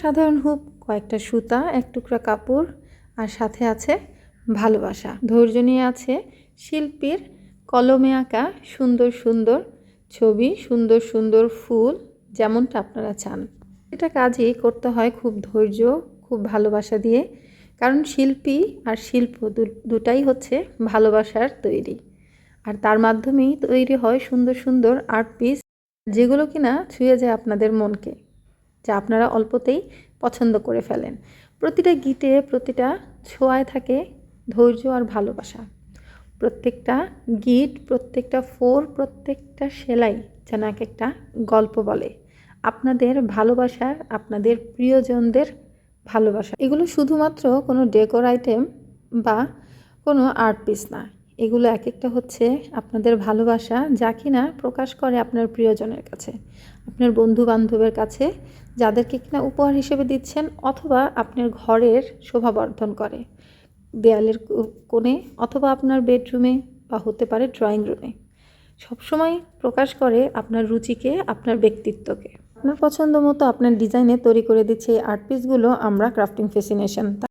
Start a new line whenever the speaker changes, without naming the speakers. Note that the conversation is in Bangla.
সাধারণ হুপ, কয়েকটা সুতা, এক টুকরা কাপড় আর সাথে আছে ভালোবাসা। ধৈর্য নিয়ে আছে শিল্পীর কলমে আঁকা সুন্দর সুন্দর ছবি, সুন্দর সুন্দর ফুল, যেমনটা আপনারা চান। এটা কাজই করতে হয় খুব ধৈর্য, খুব ভালোবাসা দিয়ে, কারণ শিল্পী আর শিল্প দুটাই হচ্ছে ভালোবাসার তৈরি। আর তার মাধ্যমেই তৈরি হয় সুন্দর সুন্দর আর্ট পিস, যেগুলো কিনা ছুঁয়ে যায় আপনাদের মনকে। যা আপনারা অল্পতেই পছন্দ করে ফেলেন। প্রতিটা গীতে প্রতিটা ছোঁয়ায় থাকে ধৈর্য আর ভালোবাসা। প্রত্যেকটা গিট প্রত্যেকটা ফোর, প্রত্যেকটা সেলাই যেন এক একটা গল্প বলে। আপনাদের ভালোবাসার, আপনাদের প্রিয়জনদের ভালোবাসা। এগুলো শুধুমাত্র কোনো ডেকোর আইটেম বা কোনো আর্ট পিস না। এগুলো এক একটা হচ্ছে আপনাদের ভালোবাসা, যা কিনা প্রকাশ করে আপনার প্রিয়জনের কাছে, আপনার বন্ধু বান্ধবের কাছে, যাদেরকে কিনা উপহার হিসেবে দিচ্ছেন অথবা আপনার ঘরের শোভাবর্ধন করে, দেয়ালের কোণে অথবা আপনার বেডরুমে বা হতে পারে ড্রয়িং রুমে। সবসময় প্রকাশ করে আপনার রুচিকে, আপনার ব্যক্তিত্বকে। আপনার পছন্দ মতো আপনার ডিজাইনে তৈরি করে দিচ্ছে এই আর্ট পিসগুলো আমরা ক্রাফটিং ফেসিনেশন।